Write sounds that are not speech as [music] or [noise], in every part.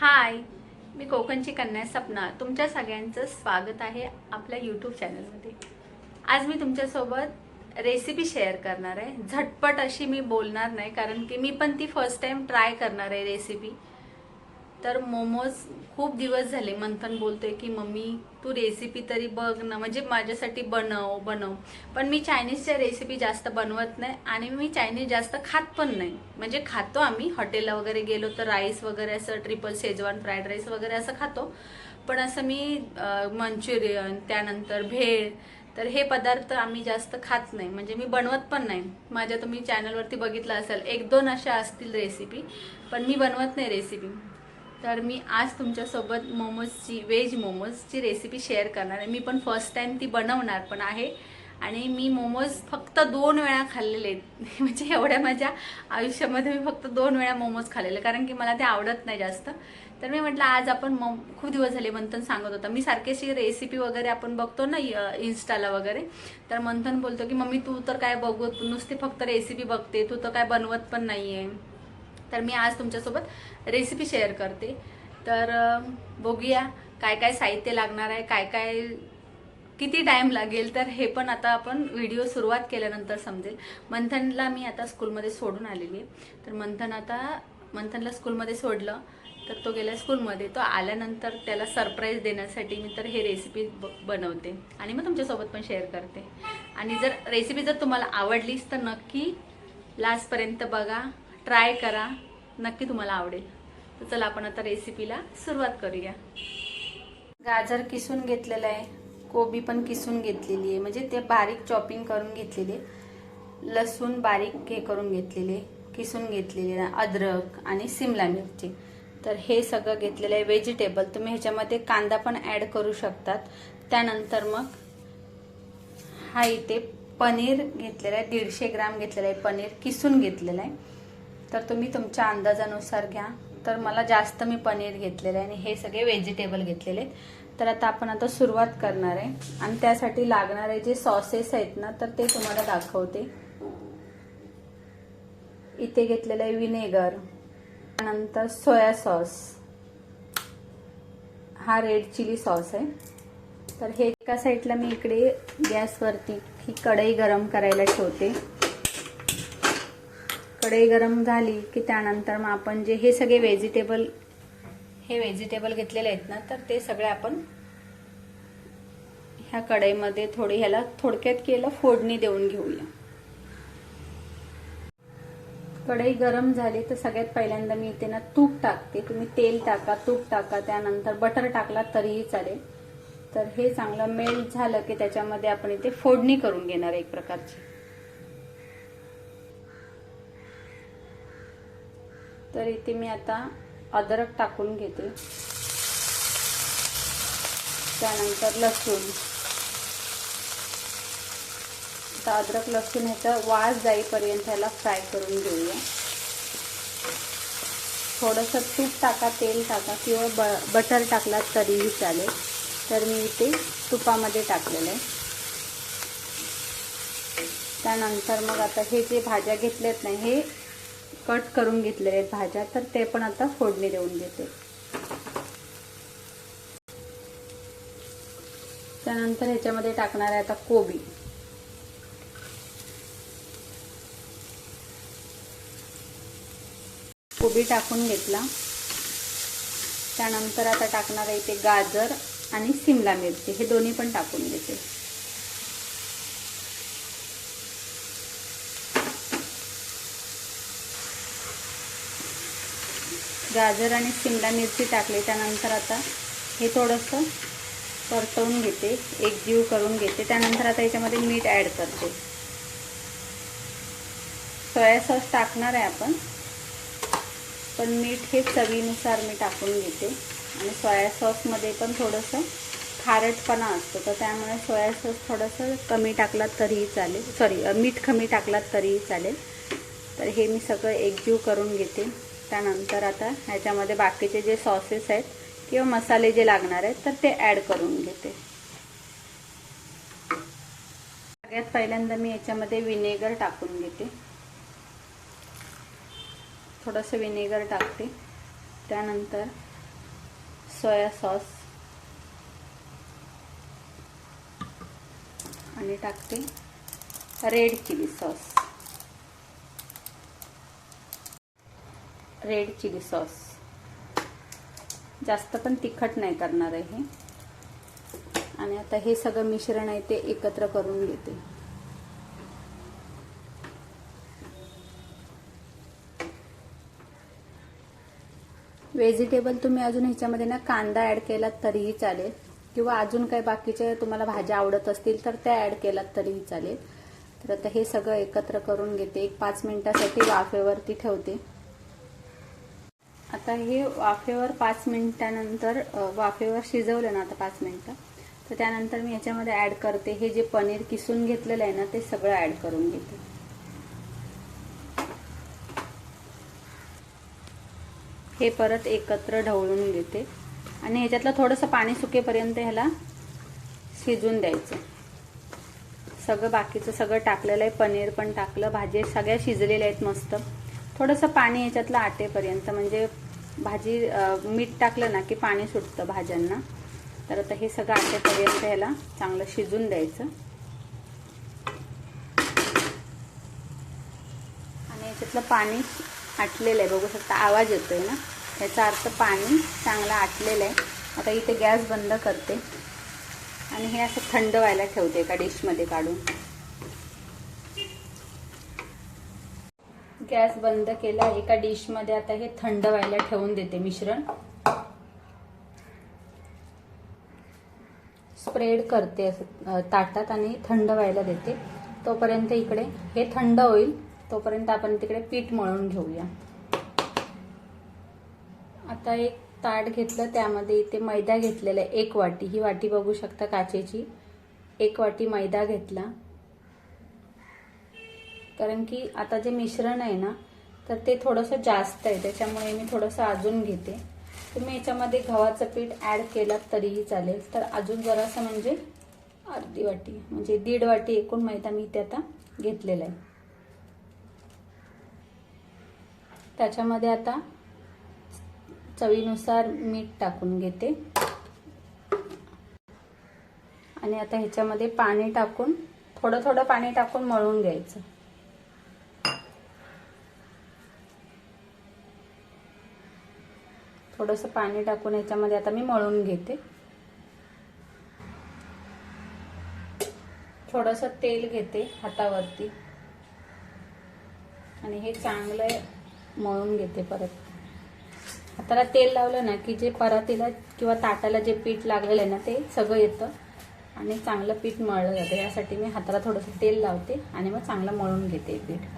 हाय मी कोकणची कन्या सपना. तुमच्या सगळ्यांचं स्वागत आहे आपल्या यूट्यूब चॅनलमध्ये आज मी तुमच्यासोबत रेसिपी शेअर करणार आहे. झटपट अशी मी बोलणार नाही कारण की मी पण ती फर्स्ट टाइम ट्राय करणार आहे रेसिपी तर मोमोज खूप दिवस झाले. मंथन बोलतोय की मम्मी तू रेसिपी तरी बघ ना. म्हणजे माझ्यासाठी बनव बनव. पण मी चायनीजच्या रेसिपी जास्त बनवत नाही आणि मी चायनीज जास्त खात पण नाही. म्हणजे खातो आम्ही. हॉटेलला वगैरे गेलो तर राईस वगैरे असं ट्रिपल शेजवान फ्राईड राईस वगैरे असं खातो. पण असं मी मंचुरियन त्यानंतर भेळ तर हे पदार्थ आम्ही जास्त खात नाही. म्हणजे मी बनवत पण नाही. माझ्या तुम्ही चॅनलवरती बघितलं असेल एक दोन अशा असतील रेसिपी पण मी बनवत नाही रेसिपी तर मी आज तुमच्यासोबत मोमोजची व्हेज मोमोजची रेसिपी शेअर करणार आहे. मी पण फर्स्ट टाइम ती बनवणार पण आहे. आणि मी मोमोज फक्त दोन वेळा खाल्लेले आहेत. [laughs] म्हणजे एवढ्या माझ्या आयुष्यामध्ये मी फक्त दोन वेळा मोमोज खाल्लेले कारण की मला ते आवडत नाही जास्त. तर मी म्हटलं आज आपण मो खूप दिवस झाले मंथन सांगत होता. मी सारखीशी रेसिपी वगैरे आपण बघतो ना इन्स्टाला वगैरे. तर मंथन बोलतो की मम्मी तू तर काय बघू नुसती फक्त रेसिपी बघते तू तर काय बनवत पण नाही आहे तर मी आज तुमच्यासोबत रेसिपी शेअर करते. तर बघूया काय काय साहित्य लागणार आहे काय काय किती टाईम लागेल तर हे पण आता आपण व्हिडिओ सुरुवात केल्यानंतर समजेल. मंथनला मी आता स्कूलमध्ये सोडून आलेली आहे. तर मंथन आता मंथनला स्कूलमध्ये सोडलं तर तो गेला स्कूलमध्ये तो आल्यानंतर त्याला सरप्राईज देण्यासाठी मी तर हे रेसिपी ब बनवते. आणि मग तुमच्यासोबत पण शेअर करते. आणि जर रेसिपी जर तुम्हाला आवडलीच तर नक्की लास्टपर्यंत बघा. ट्राय करा. नक्की तुम्हाला आवडेल. तर चला आपण आता रेसिपीला सुरुवात करूया. गाजर किसून घेतलेलं आहे. कोबी पण किसून घेतलेली आहे. म्हणजे ते बारीक चॉपिंग करून घेतलेली. आहे लसूण बारीक हे करून घेतलेले. किसून घेतलेले आहे. अद्रक आणि सिमला मिरची. तर हे सगळं घेतलेलं आहे व्हेजिटेबल तुम्ही ह्याच्यामध्ये कांदा पण ॲड करू शकतात. त्यानंतर मग हा इथे पनीर घेतलेला आहे. दीडशे ग्राम घेतलेलं आहे पनीर. किसून घेतलेलं आहे. तर तुम्ही तुमच्या अंदाजानुसार घ्या. तर मला जास्त मी पनीर घेतलेलं आहे आणि हे सगळे व्हेजिटेबल घेतलेले तर आता आपण आता सुरुवात करणार आहे. आणि त्यासाठी लागणारे जे सॉसेस आहेत ना तर ते तुम्हाला दाखवते. इथे घेतलेलं आहे विनेगर त्यानंतर सोया सॉस हा रेड चिली सॉस आहे. तर हे एका साईडला मी इकडे गॅसवरती ही कढई गरम करायला ठेवते. कढई गरम झाली की त्यानंतर मग आपण जे हे सगळे व्हेजिटेबल हे व्हेजिटेबल घेतलेले आहेत ना तर ते सगळे आपण ह्या कढईमध्ये थोडी ह्याला थोडक्यात केलं फोडणी देऊन घेऊया. कढई गरम झाली तर सगळ्यात पहिल्यांदा मी इथे ना तूप टाकते. तुम्ही तेल टाका तूप टाका त्यानंतर बटर टाकला तरीही चालेल. तर हे चांगलं मेल्ट झालं की त्याच्यामध्ये आपण इथे फोडणी करून घेणार एक प्रकारची. तर इथे मी आता अद्रक टाकून घेते. त्यानंतर लसूण. आता अद्रक लसूण ह्याचा वास जाईपर्यंत ह्याला फ्राय करून घेऊया. थोडंसं तूप टाका तेल टाका किंवा ब बटर टाकला तरीही चालेल. तर मी इथे तुपामध्ये टाकलेलं आहे. त्यानंतर मग आता हे जे भाज्या घेतल्यात नाही हे कट करून घेतलेले आहेत भाज्या तर ते पण आता फोडणी देऊन देते त्यानंतर ह्याच्यामध्ये टाकणार आहे आता कोबी. कोबी टाकून घेतला. त्यानंतर आता टाकणार आहे ते गाजर आणि सिमला मिरची. हे दोन्ही पण टाकून घेते. गाजर आणि शिमला मिरची टाकली त्यानंतर आता हे थोडंसं परतवून घेते एकजीव करून घेते. त्यानंतर आता याच्यामध्ये मीठ ॲड करते. सोया सॉस टाकणार आहे आपण पण मीठ हे चवीनुसार मी टाकून घेते. आणि सोया सॉसमध्ये पण थोडंसं खारटपणा असतो तर त्यामुळे सोया सॉस थोडंसं कमी टाकलात तरीही चालेल. सॉरी मीठ कमी टाकलात तरीही चालेल. तर हे मी सगळं एकजीव करून घेते. त्यानंतर आता ह्याच्यामध्ये बाकीचे जे सॉसेस आहेत किंवा मसाले जे लागणार आहेत तर ते ॲड करून घेते. सगळ्यात पहिल्यांदा मी याच्यामध्ये विनेगर टाकून घेते. थोडंसं विनेगर टाकते. त्यानंतर सोया सॉस आणि टाकते. Red chilli sauce red chilli sauce. जास्त पण तिखट नाही करणार आहे हे. आणि आता हे सगळं मिश्रण आहे ते एकत्र करून घेते. व्हेजिटेबल तुम्ही अजून ह्याच्यामध्ये ना कांदा ऍड केलात तरीही चालेल. किंवा अजून काही बाकीचे तुम्हाला भाज्या आवडत असतील तर त्या ऍड केलात तरीही चालेल. तर आता हे सगळं एकत्र करून घेते. एक पाच मिनिटासाठी वाफेवरती ठेवते. आता हे वाफेवर पाच मिनिटानंतर वाफेवर शिजवलं ना आता पाच मिनटं तर त्यानंतर मी याच्यामध्ये ॲड करते. हे जे पनीर किसून घेतलेलं आहे ना ते सगळं ॲड करून घेते. हे परत एकत्र ढवळून घेते. आणि ह्याच्यातलं थोडंसं पाणी सुकेपर्यंत ह्याला शिजून द्यायचं. सगळं बाकीचं सगळं टाकलेलं आहे. पनीर पण टाकलं. भाजी सगळ्या शिजलेल्या आहेत मस्त. थोडंसं पाणी याच्यातलं आटेपर्यंत म्हणजे भाजी मीठ टाकलं ना की पाणी सुटतं भाज्यांना तर आता हे सगळं आटेपर्यंत ह्याला चांगलं शिजून द्यायचं. आणि याच्यातलं पाणी आटलेलं आहे बघू शकता आवाज येतोय ना? याचा अर्थ पाणी चांगलं आटलेलं आहे. आता इथे गॅस बंद करते. आणि हे असं थंड व्हायला ठेवते एका डिशमध्ये काढून. गॅस बंद केला एका डिशमध्ये आता हे थंड व्हायला ठेवून देते मिश्रण. स्प्रेड करते असं ताटात आणि थंड व्हायला देते. तोपर्यंत इकडे हे थंड होईल तोपर्यंत आपण तिकडे पीठ मळून घेऊया. आता एक ताट घेतलं त्यामध्ये इथे मैदा घेतलेला आहे एक वाटी. ही वाटी बघू शकता काचेची. एक वाटी मैदा घेतला. कारण की आता जे मिश्रण आहे ना तर ते थोडंसं जास्त आहे. त्याच्यामुळे मी थोडंसं अजून घेते. तुम्ही याच्यामध्ये गव्हाचं पीठ ॲड केलं तरीही चालेल. तर अजून जरासं म्हणजे अर्धी वाटी म्हणजे दीड वाटी एकूण मैदा मी इथे आता घेतलेला आहे. त्याच्यामध्ये आता चवीनुसार मीठ टाकून घेते. आणि आता ह्याच्यामध्ये पाणी टाकून थोडं थोडं पाणी टाकून मळून घ्यायचं. थोडंसं पाणी टाकून ह्याच्यामध्ये आता मी मळून घेते. थोडंसं तेल घेते हातावरती. आणि हे चांगलं मळून घेते परत. हाताला तेल लावलं ना की जे परातीला किंवा ताटाला जे पीठ लागलेलं आहे ना ते सगळं येतं. आणि चांगलं पीठ मळलं जातं. यासाठी मी हाताला थोडंसं तेल लावते आणि मग चांगलं मळून घेते पीठ.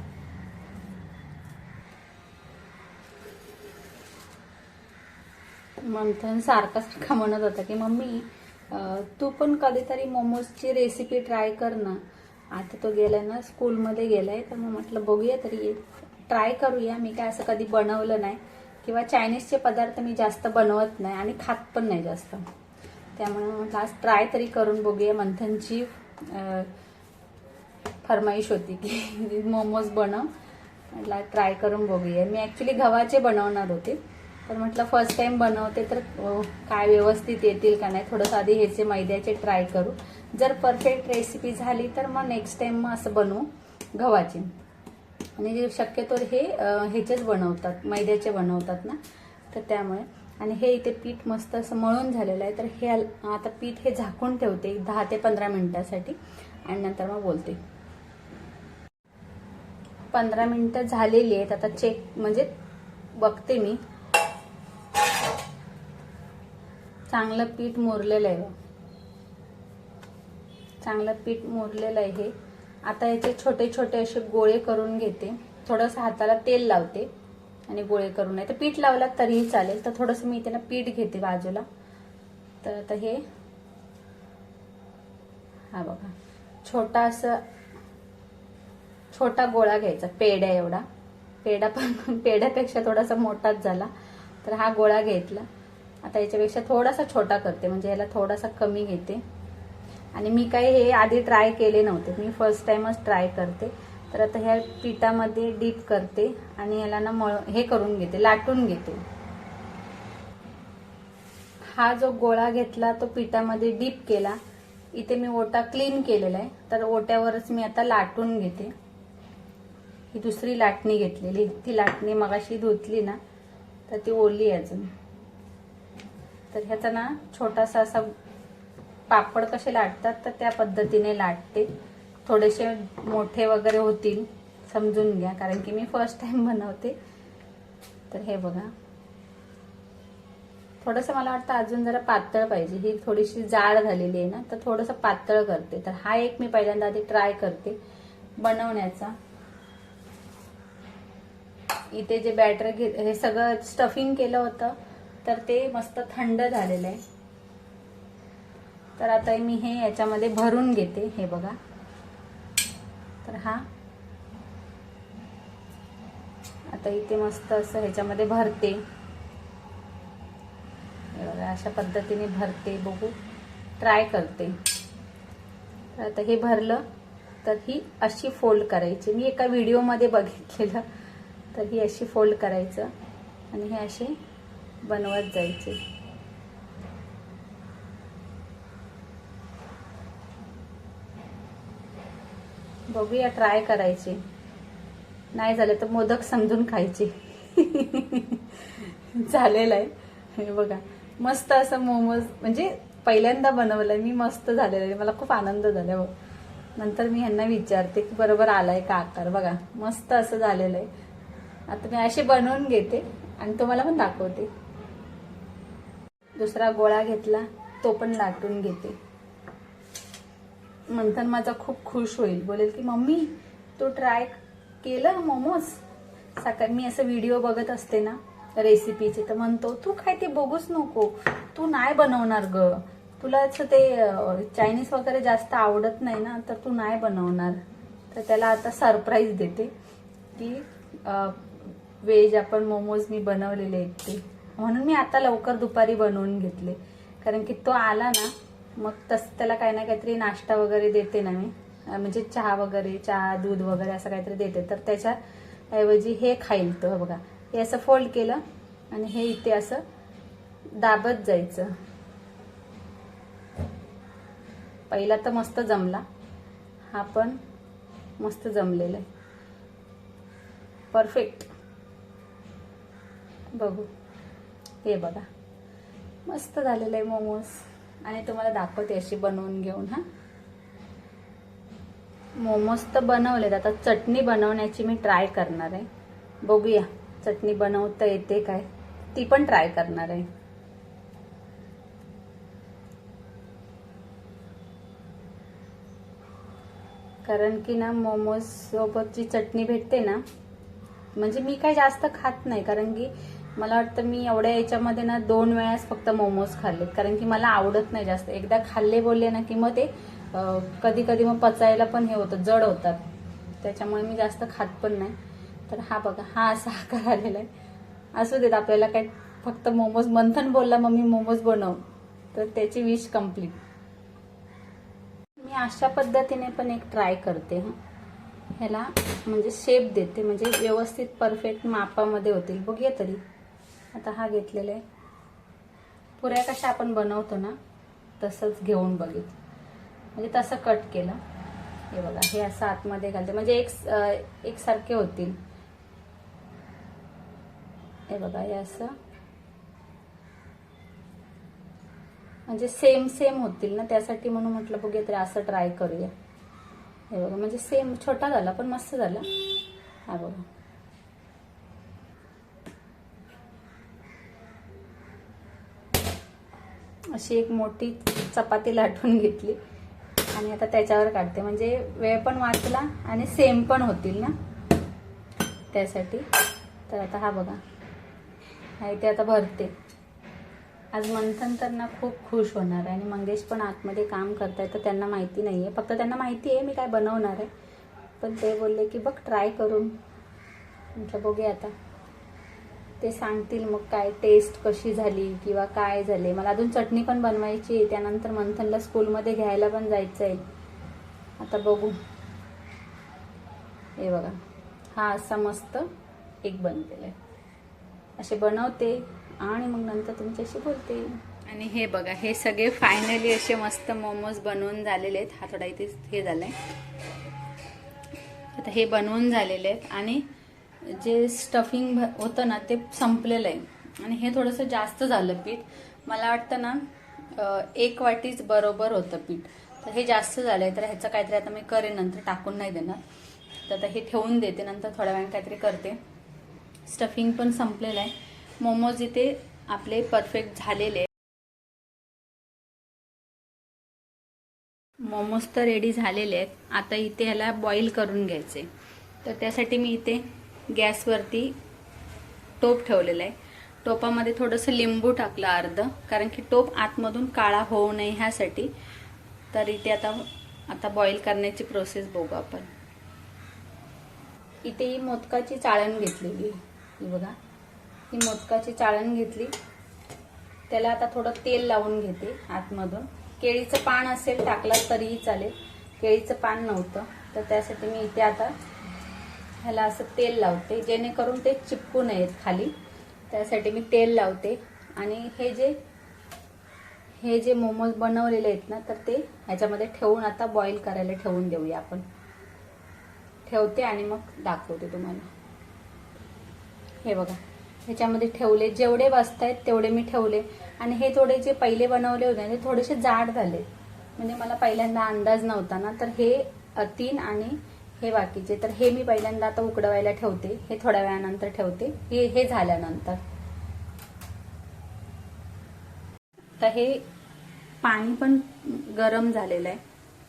मंथन सारखा सारखा म्हणत होता की मम्मी तू पण कधीतरी मोमोजची रेसिपी ट्राय कर ना. आता तो गेलाय ना स्कूलमध्ये गेलाय तर मग म्हटलं बघूया तरी ट्राय करूया. मी काय असं कधी बनवलं नाही किंवा चायनीजचे पदार्थ मी जास्त बनवत नाही आणि खात पण नाही जास्त. त्यामुळे म्हटलं आज ट्राय तरी करून बघूया. मंथनची फरमाईश होती की मोमोज बनव. म्हटलं ट्राय करून बघूया. मी ॲक्च्युली गव्हाचे बनवणार होते. तर म्हटलं फर्स्ट टाईम बनवते तर काय व्यवस्थित येतील का नाही थोडंसं आधी ह्याचे मैद्याचे ट्राय करू. जर परफेक्ट रेसिपी झाली तर मग नेक्स्ट टाइम मग असं बनवू गव्हाची. आणि जे शक्यतो हे ह्याचेच बनवतात मैद्याचे बनवतात ना तर त्यामुळे. आणि हे इथे पीठ मस्त असं मळून झालेलं आहे तर हे आता पीठ हे झाकून ठेवते दहा ते पंधरा मिनटासाठी. आणि नंतर मग बोलते. पंधरा मिनटं झालेली आहेत आता चेक म्हणजे बघते मी. चांगलं पीठ मुरलेलं आहे चांगलं पीठ मुरलेलं आहे हे. आता याचे छोटे छोटे असे गोळे करून घेते. थोडंसं हाताला तेल लावते आणि गोळे करून नाही तर पीठ लावला तरीही चालेल. तर थोडंसं मी त्याला पीठ घेते बाजूला. तर आता हे हा बघा. छोटा असं छोटा गोळा घ्यायचा. पेड्या एवढा. पेढा पण पेढ्यापेक्षा थोडासा मोठाच झाला. तर हा गोळा घेतला. आता याच्यापेक्षा थोडासा छोटा करते म्हणजे याला थोडासा कमी घेते. आणि मी काही हे आधी ट्राय केले नव्हते. मी फर्स्ट टाइमच ट्राय करते. तर आता ह्या पिठामध्ये डीप करते आणि याला ना मळ हे करून घेते लाटून घेते. हा जो गोळा घेतला तो पिठामध्ये डीप केला. इथे मी ओटा क्लीन केलेला आहे. तर ओट्यावरच मी आता लाटून घेते. ही दुसरी लाटणी घेतलेली. ती लाटणी मगाशी धुतली ना तर ती ओली अजून. तर ह्याचा ना छोटासा असा पापड कसे लाटतात तर त्या पद्धतीने लाटते. थोडेसे मोठे वगैरे होतील समजून घ्या कारण की मी फर्स्ट टाइम बनवते. तर हे बघा. थोडंसं मला वाटतं अजून जरा पातळ पाहिजे. ही थोडीशी जाड झालेली आहे ना तर थोडंसं पातळ करते. तर हा एक मी पहिल्यांदा आधी ट्राय करते बनवण्याचा. इथे जे बॅटर घे हे सगळं स्टफिंग केलं होतं तर ते मस्त थंड झालेलं आहे. तर आता मी हे याच्यामध्ये भरून घेते हे बघा. तर हा. आता इथे मस्त असं ह्याच्यामध्ये भरते. बघा अशा पद्धतीने भरते बघू. ट्राय करते. तर आता हे भरलं तर ही अशी फोल्ड करायची. मी एका व्हिडिओमध्ये बघितलेलं तर ही अशी फोल्ड करायचं. आणि हे असे बनवत जायचे. बघूया ट्राय करायचे. नाही झालं तर मोदक समजून खायचे. [laughs] झालेलं आहे. हे बघा मस्त असं मोमोज म्हणजे पहिल्यांदा बनवलंय मी मस्त झालेलं आहे. मला खूप आनंद झाला हो नंतर मी ह्यांना विचारते की बरोबर आलाय का आकार? बघा मस्त असं झालेलं आहे. आता मी असे बनवून घेते आणि तुम्हाला पण दाखवते. दुसरा गोळा घेतला तो पण लाटून घेते. मंथन माझा खूप खुश होईल. बोलेल की मम्मी तू ट्राय केलं मोमोज? साखर मी असं व्हिडिओ बघत असते ना रेसिपीचे तर म्हणतो तू काय ते बघूच नको. तू नाही बनवणार ग. तुला असं ते चायनीज वगैरे जास्त आवडत नाही ना तर तू नाही बनवणार. तर त्याला आता सरप्राईज देते की व्हेज आपण मोमोज मी बनवलेले आहेत ते. म्हणून मी आता लवकर दुपारी बनवून घेतले. कारण की तो आला ना मग तस त्याला काही ना काहीतरी नाश्ता वगैरे देते ना मी. म्हणजे चहा वगैरे चहा दूध वगैरे असं काहीतरी देते. तर त्याच्या ऐवजी हे खाईल तो बघा. हे असं फोल्ड केलं आणि हे इथे असं दाबत जायचं. पहिला तर मस्त जमला. हा पण मस्त जमलेला आहे. परफेक्ट बघू. हे बघा. मस्त झालेलं आहे मोमोज. आणि तुम्हाला दाखवते अशी बनवून घेऊन हा. मोमोज तर बनवलेत. आता चटणी बनवण्याची मी ट्राय करणार आहे. बघूया चटणी बनवता येते काय? ती पण ट्राय करणार आहे. कारण की ना मोमोज सोबतची चटणी भेटते ना. म्हणजे मी काय जास्त खात नाही कारण की मला वाटतं मी एवढ्या याच्यामध्ये ना दोन वेळाच फक्त मोमोज खाल्लेत. कारण की मला आवडत नाही जास्त. एकदा खाल्ले बोलले ना की मग ते कधी कधी मग पचायला पण हे होतं जड होतात. त्याच्यामुळे मी जास्त खात पण नाही. तर हा बघा हा असा आकार आलेला आहे. असू देत आपल्याला काय फक्त मोमोज मंथन बोलला मग मी मोमोज बनव. तर त्याची विश कंप्लीट मी अशा पद्धतीने पण एक ट्राय करते ह्याला म्हणजे शेप देते. म्हणजे व्यवस्थित परफेक्ट मापामध्ये होतील. बघूया तरी. आता हा घेतलेला आहे. पुऱ्या कशा आपण बनवतो ना तसंच घेऊन बघित. म्हणजे तसं कट केलं. हे बघा हे असं आतमध्ये घालते. म्हणजे एक एकसारखे होतील. हे बघा हे असं. म्हणजे सेम सेम होतील ना त्यासाठी म्हणून म्हटलं बघूया तरी असं ट्राय करूया. हे बघा म्हणजे सेम छोटा झाला पण मस्त झाला. हा बघा. अशी एक मोठी चपाती लाटून घेतली. आणि आता त्याच्यावर काढते. म्हणजे वेळ पण वाचला आणि सेम पण होतील ना? त्यासाठी. तर आता हा बघा. हा इथे आता भरते. आज मंथन तर ना खूप खुश होणार आहे. आणि मंगेश पण आतमध्ये काम करताय तर त्यांना माहिती नाही आहे फक्त त्यांना माहिती आहे मी काय बनवणार आहे. पण ते बोलले की बघ ट्राय करून. म्हटलं बघूया आता. ते सांगतील मग काय टेस्ट कशी झाली किंवा काय झाले. मला अजून चटणी पण बनवायची आहे त्यानंतर मंथनला स्कूलमध्ये घ्यायला पण जायचं आहे आता बघू. हे बघा. हा असा मस्त एक बनलेला आहे. असे बनवते आणि मग नंतर तुमच्याशी बोलते. आणि हे बघा हे सगळे फायनली असे मस्त मोमोज बनवून झालेले आहेत. हा थोडा इथे हे झालाय. आता हे बनवून झालेले आहेत आणि जे स्टफिंग होतं ना ते संपलेलं आहे. आणि हे थोडंसं जास्त झालं पीठ. मला वाटतं ना एक वाटीच बरोबर होतं पीठ. तर हे जास्त झालं आहे तर ह्याचं काहीतरी आता मी करेन नंतर टाकून नाही देणार. तर आता हे ठेवून देते नंतर थोड्या वेळाने काहीतरी करते. स्टफिंग पण संपलेलं आहे. मोमोज इथे आपले परफेक्ट झालेले मोमोज तर रेडी झालेले आहेत. आता इथे ह्याला बॉईल करून घ्यायचे. तर त्यासाठी मी इथे गॅसवरती टोप ठेवलेला आहे. टोपामध्ये थोडंसं लिंबू टाकलं अर्ध कारण की टोप आतमधून काळा होऊ नये ह्यासाठी. तर इथे आता आता बॉईल करण्याची प्रोसेस बघू आपण. इथे ही मोदकाची चाळण घेतलेली ही बघा. ही मोदकाची चाळण घेतली. त्याला आता थोडं तेल लावून घेते आतमधून. केळीचं पान असेल टाकलं तरीही चालेल. केळीचं पान नव्हतं. तर त्यासाठी मी इथे आता ह्याला असं तेल लावते जेणेकरून ते चिपकू नयेत खाली. त्यासाठी मी तेल लावते. आणि हे जे हे जे मोमोज बनवलेले आहेत ना तर ते ह्याच्यामध्ये ठेवून आता बॉईल करायला ठेवून देऊया आपण. ठेवते आणि मग दाखवते तुम्हाला. हे बघा ह्याच्यामध्ये ठेवले. जेवढे वाजत आहेत तेवढे मी ठेवले. आणि हे थोडे जे पहिले बनवले होते ते थोडेसे जाड झाले. म्हणजे मला पहिल्यांदा अंदाज नव्हता ना तर हे तीन आणि हे बाकीचे. तर हे मी पहिल्यांदा आता उकडवायला ठेवते. हे थोड्या वेळानंतर ठेवते. हे हे झाल्यानंतर. तर हे पाणी पण गरम झालेलं आहे.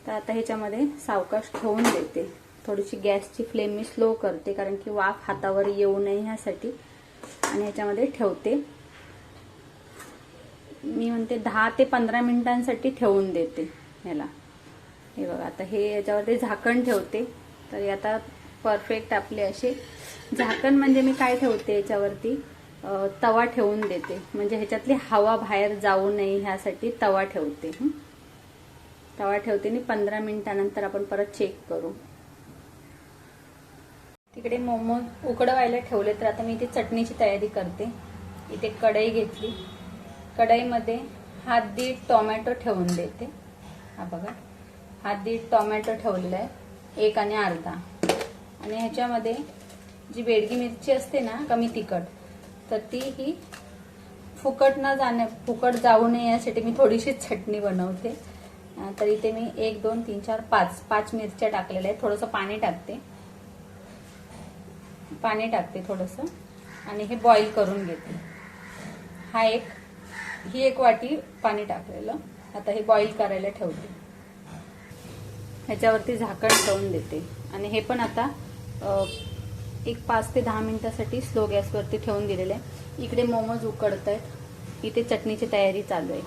तर आता ह्याच्यामध्ये सावकाश ठेवून देते. थोडीशी गॅसची फ्लेम मी स्लो करते कारण की वाफ हातावर येऊ नये ह्यासाठी. आणि ह्याच्यामध्ये ठेवते. मी म्हणते दहा ते पंधरा मिनिटांसाठी ठेवून देते ह्याला. हे बघा आता हे याच्यावरती झाकण ठेवते. तर आता परफेक्ट आपले असे झाकण म्हणजे मी काय ठेवते याच्यावरती? तवा ठेवून देते. म्हणजे ह्याच्यातली हवा बाहेर जाऊ नये ह्यासाठी तवा ठेवते. तवा ठेवते आणि पंधरा मिनिटानंतर आपण परत चेक करू. तिकडे मोमोज उकडवायला ठेवले तर आता मी इथे चटणीची तयारी करते. इथे कढई घेतली. कढईमध्ये हात दीड टोमॅटो ठेवून देते. हा बघा. हात दीड टोमॅटो ठेवलेला आहे. एक आणि अर्धा. आणि ह्याच्यामध्ये जी बेडगी मिरची असते ना कमी तिखट तर ती ही फुकट न जाण्या फुकट जाऊ नये यासाठी मी थोडीशी चटणी बनवते. तर इथे मी एक दोन तीन चार पाच पाच मिरच्या टाकलेल्या आहेत. थोडंसं पाणी टाकते. पाणी टाकते थोडंसं. आणि हे बॉईल करून घेते. हा एक ही एक वाटी पाणी टाकलेलं. आता हे बॉईल करायला ठेवते. ह्याच्यावरती झाकण ठेवून देते. आणि हे पण आता एक पाच ते दहा मिनिटासाठी स्लो गॅसवरती ठेवून दिलेलं. आहे इकडे मोमोज उकडत आहेत इथे चटणीची तयारी चालू आहे.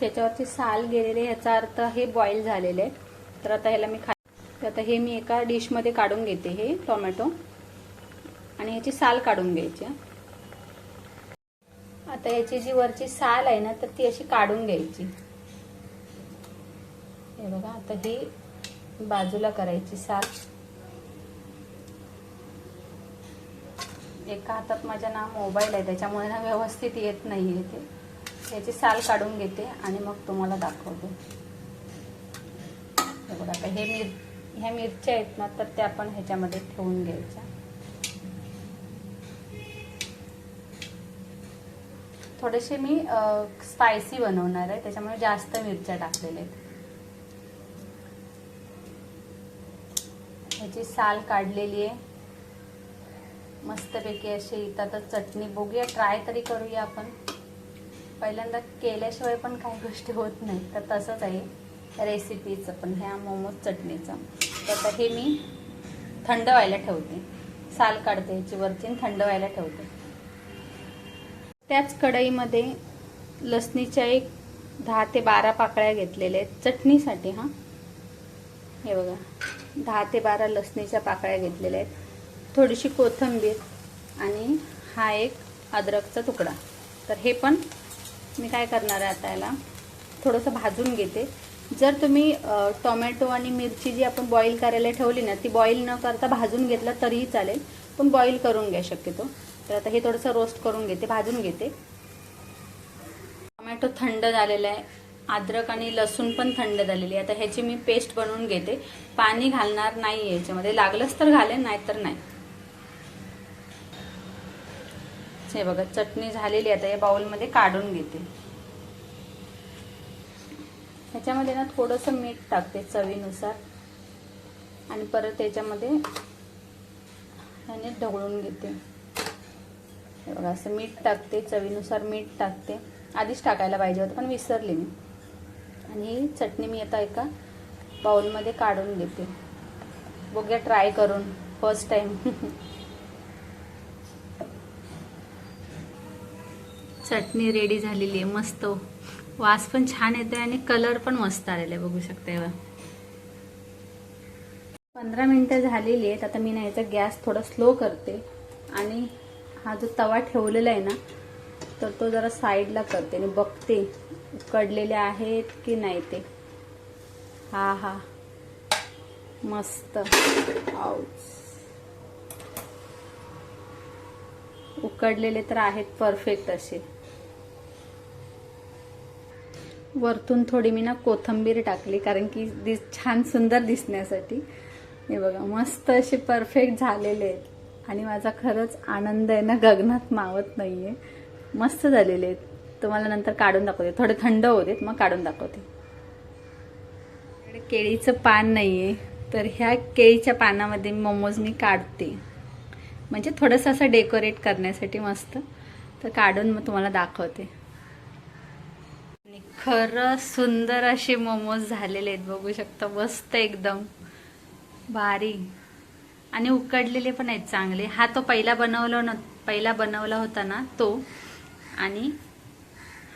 त्याच्यावरती साल गेलेले याचा अर्थ हे बॉईल झालेले आहे तर आता ह्याला मी खा तर आता हे मी एका डिशमध्ये काढून घेते हे टोमॅटो. आणि ह्याची साल काढून घ्यायची आता याची जी वरची साल आहे ना तर ती अशी काढून घ्यायची. हे बघा आता ही बाजूला करायची साल एका हातात माझ्या ना मोबाईल आहे त्याच्यामुळे ना व्यवस्थित येत नाही आहे ते. याची साल काढून घेते आणि मग तुम्हाला दाखवते. हे बघा आता हे मिर ह्या मिरच्या आहेत ना तर त्या आपण ह्याच्यामध्ये ठेवून घ्यायच्या. थोडेसे मी स्पायसी बनवणार आहे त्याच्यामुळे जास्त मिरच्या टाकलेल्या आहेत. ह्याची साल काढलेली आहे. मस्तपैकी अशी इथं चटणी बघूया ट्राय तरी करूया आपण. पहिल्यांदा केल्याशिवाय पण काही गोष्टी होत नाही तर तसंच आहे. रेसिपीचं पण ह्या मोमोज चटणीचं. तर आता हे मी थंड व्हायला ठेवते. साल काढते ह्याची वरची थंड व्हायला ठेवते. त्याच कढईमध्ये लसणीच्या एक दहा ते बारा पाकळ्या घेतलेल्या आहेत. चटणीसाठी हां. हे बघा. दहा ते बारा लसणीच्या पाकळ्या घेतलेल्या आहेत. थोडीशी कोथिंबीर आणि हा एक अद्रकचा तुकडा. तर हे पण मी काय करणार आहे आता याला? थोडंसं भाजून घेते. जर तुम्ही टोमॅटो आणि मिरची जी आपण बॉईल करायला ठेवली ना ती बॉईल न करता भाजून घेतला तरीही चालेल पण बॉईल करून घ्या शक्यतो. तर आता हे थोडंसं रोस्ट करून घेते भाजून घेते. टोमॅटो थंड झालेला आहे. अद्रक आणि लसूण पण थंड झालेली आहे. आता ह्याची मी पेस्ट बनवून घेते. पाणी घालणार नाही याच्यामध्ये. लागलंच तर घालेन नाहीतर नाही. हे बघा चटणी झालेली आता या बाउलमध्ये काढून घेते. ह्याच्यामध्ये ना थोडंसं मीठ टाकते चवीनुसार. आणि परत त्याच्यामध्ये ह्याने ढवळून घेते. हे बघा असं मीठ टाकते चवीनुसार मीठ टाकते. आधीच टाकायला पाहिजे होतं पण विसरले मी. आणि ही चटणी मी आता एका बाउलमध्ये काढून घेते. बघूया ट्राय करून फर्स्ट टाइम [laughs] चटणी रेडी झालेली आहे मस्त. वास पण छान येतोय आणि कलर पण मस्त आलेला आहे बघू शकता पंधरा मिनटं झालेली आहेत आता मी ना याचा गॅस थोडा स्लो करते. आणि हा जो तवा ठेवलेला आहे ना तर तो जरा साईडला करते आणि बघते उकडलेले आहेत की नाही ते. हा हा. मस्त. उकडलेले तर आहेत परफेक्ट असे. वरतून थोडी मी ना कोथंबीर टाकली कारण की दिस छान सुंदर दिसण्यासाठी. हे बघा मस्त असे परफेक्ट झालेले आहेत. आणि माझा खरंच आनंद आहे ना गगनात मावत नाहीये. मस्त झालेले आहेत. तुम्हाला नंतर काढून दाखवते. थोडे थंड होते मग काढून दाखवते. केळीचं पान नाहीये. तर ह्या केळीच्या पानामध्ये मोमोज मी काढते. म्हणजे थोडंसं असं डेकोरेट करण्यासाठी मस्त. तर काढून मग तुम्हाला दाखवते. आणि खरं सुंदर असे मोमोज झालेले आहेत. बघू शकता मस्त एकदम. भारी आणि उकडलेले पण आहेत चांगले. हा तो पहिला बनवला न पहिला बनवला होता ना तो. आणि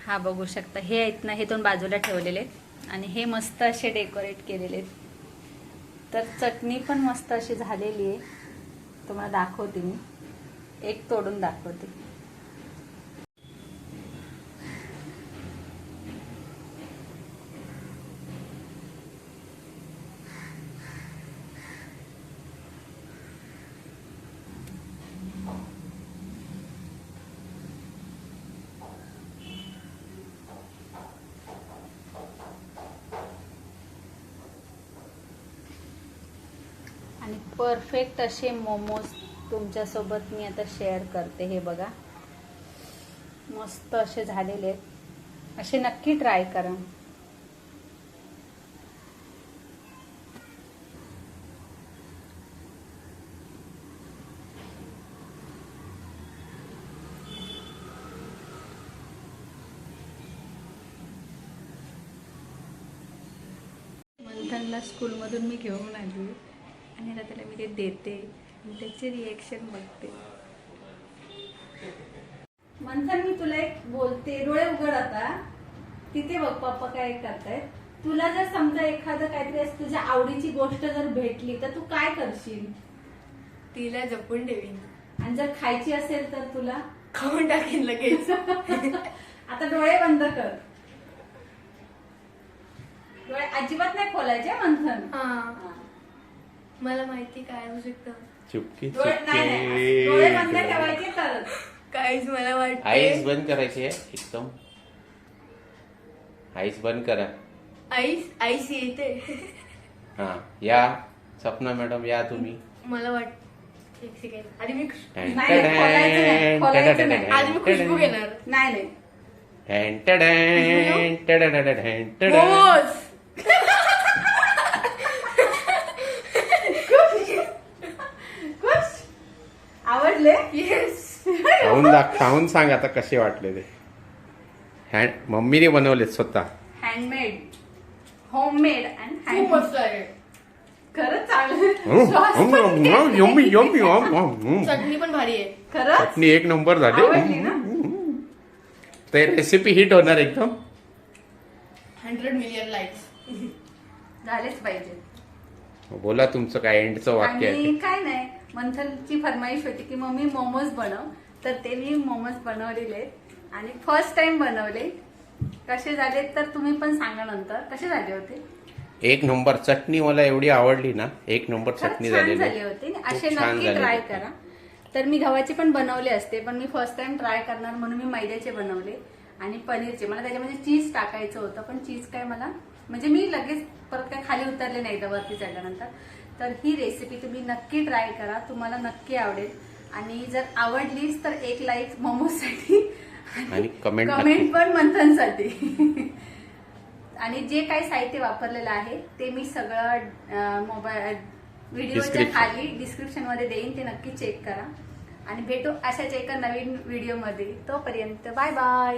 हा बघू शकता. हे आहेत ना हे दोन बाजूला ठेवलेले आहेत. आणि हे मस्त असे डेकोरेट केलेले आहेत. तर चटणी पण मस्त अशी झालेली आहे. तुम्हाला दाखवते मी. एक तोडून दाखवते आणि परफेक्ट असे मोमोज तुमच्यासोबत मी आता शेअर करते हे बघा. मस्त असे झालेले आहेत. असे नक्की ट्राय करा. मंथनला स्कूलमधून मी घेऊन आली. आणि आता त्याला मी ते देते. आणि त्याचे रिएक्शन बघते. मंथन मी तुला एक बोलते. डोळे उघड आता. तिथे बघ पप्पा काय करतायत. तुला जर समजा एखादं काहीतरी असं तुझ्या आवडीची गोष्ट जर भेटली तर तू काय करशील? तिला जपून ठेवीन. आणि जर खायची असेल तर तुला? खाऊन टाकेन लगेच. [laughs] आता डोळे बंद कर. डोळे अजिबात नाही खोलायचे मंथन. मला माहिती काय होऊ शकतं. चुपकी डोळे नाही नाही. डोळे बंद चुपकी ठेवायचे काहीच मला आईस वाटते बंद करायची आहे एकदम. आईस बंद करा. आईस आईस येते. हा या. सपना मॅडम या तुम्ही. मला वाट एक सेकंड आधी मी नाही, खोलायचं नाही, खोलायचं नाही. आधी मी खुशबू घेणार. नाही नाही. मोमोज खुश आवडले येस खाऊन दाख खाऊन सांग आता कसे वाटले ते. हँड मम्मीने बनवले स्वतः. हँडमेड होममेड अँड खूप हँड मस्त आहे. खरंच चांगलं. पण यम्मी. यम्मी चटणी पण भारी आहे. खरंच? चटणी एक नंबर झाली. आवडली ना? ते रेसिपी हिट होणार एकदम. Hundred million likes. झालेच पाहिजे. बोला तुमचं काय एंडचं वाक्य आहे आणि ते. काय नाही मंथनची फरमाईश होती की मम्मी मोमोज बनव. तर ते मी मोमोज बनवलेले आणि फर्स्ट टाइम बनवले. कसे झाले तर तुम्ही पण सांगा नंतर. कसे झाले होते? एक नंबर चटणी मला एवढी आवडली ना एक नंबर चटणी झाले. होते. असे नक्की ट्राय. करा. तर मी गव्हाचे पण बनवले असते पण मी फर्स्ट टाइम ट्राय करणार म्हणून मी मैद्याचे बनवले आणि पनीरचे. मला त्याच्यामध्ये चीज टाकायचं होतं पण चीज काय मला म्हणजे मी लगेच परत काय खाली उतरले नाही एकदा वरती चढल्यानंतर. तर ही रेसिपी तुम्ही नक्की ट्राय करा. तुम्हाला नक्की आवडेल. आणि जर आवडलीच तर एक लाईक मोमोसाठी. आणि comment कमेंट पण मंथनसाठी. आणि जे काही साहित्य वापरलेलं आहे ते मी सगळं मोबाईल व्हिडिओच्या. खाली डिस्क्रिप्शनमध्ये देईन ते नक्की चेक करा. आणि भेटू अशाच एका नवीन व्हिडिओमध्ये तोपर्यंत बाय बाय